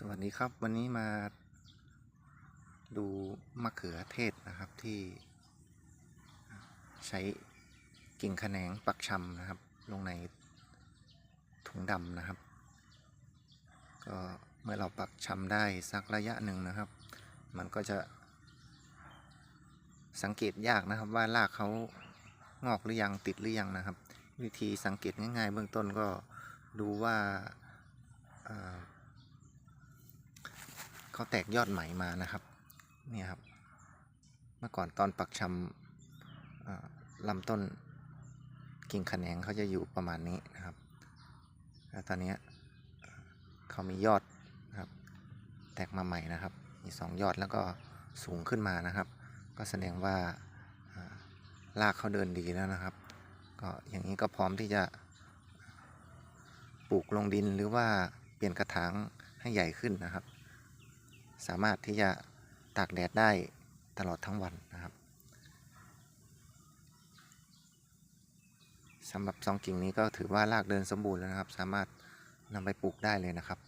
สวัสดีครับวันนี้มาดูมะเขือเทศนะครับที่ ใช้กิ่งแขนงปักชำนะครับ ลงในถุงดำนะครับ ก็เมื่อเราปักชำได้สักระยะหนึ่งนะครับ มันก็จะสังเกตยากนะครับว่ารากเขางอกหรือยังติดหรือยังนะครับ วิธีสังเกตง่ายๆ เบื้องต้นก็ดูว่า เขาแตกยอดใหม่มานะครับเนี่ยครับ เมื่อก่อนตอนปักชำลำต้นกิ่งแขนงเขาจะอยู่ประมาณนี้นะครับแล้วตอนนี้เขามียอดนะครับ แตกมาใหม่นะครับ มีสองยอดแล้วก็สูงขึ้นมานะครับ ก็แสดงว่ารากเขาเดินดีแล้วนะครับ ก็อย่างนี้ก็พร้อมที่จะปลูกลงดินหรือว่าเปลี่ยนกระถางให้ใหญ่ขึ้นนะครับ สามารถที่จะตากแดดได้ตลอดทั้งวันนะครับสำหรับสองกิ่งนี้ก็ถือว่ารากเดินสมบูรณ์แล้วนะครับ สามารถนำไปปลูกได้เลยนะครับ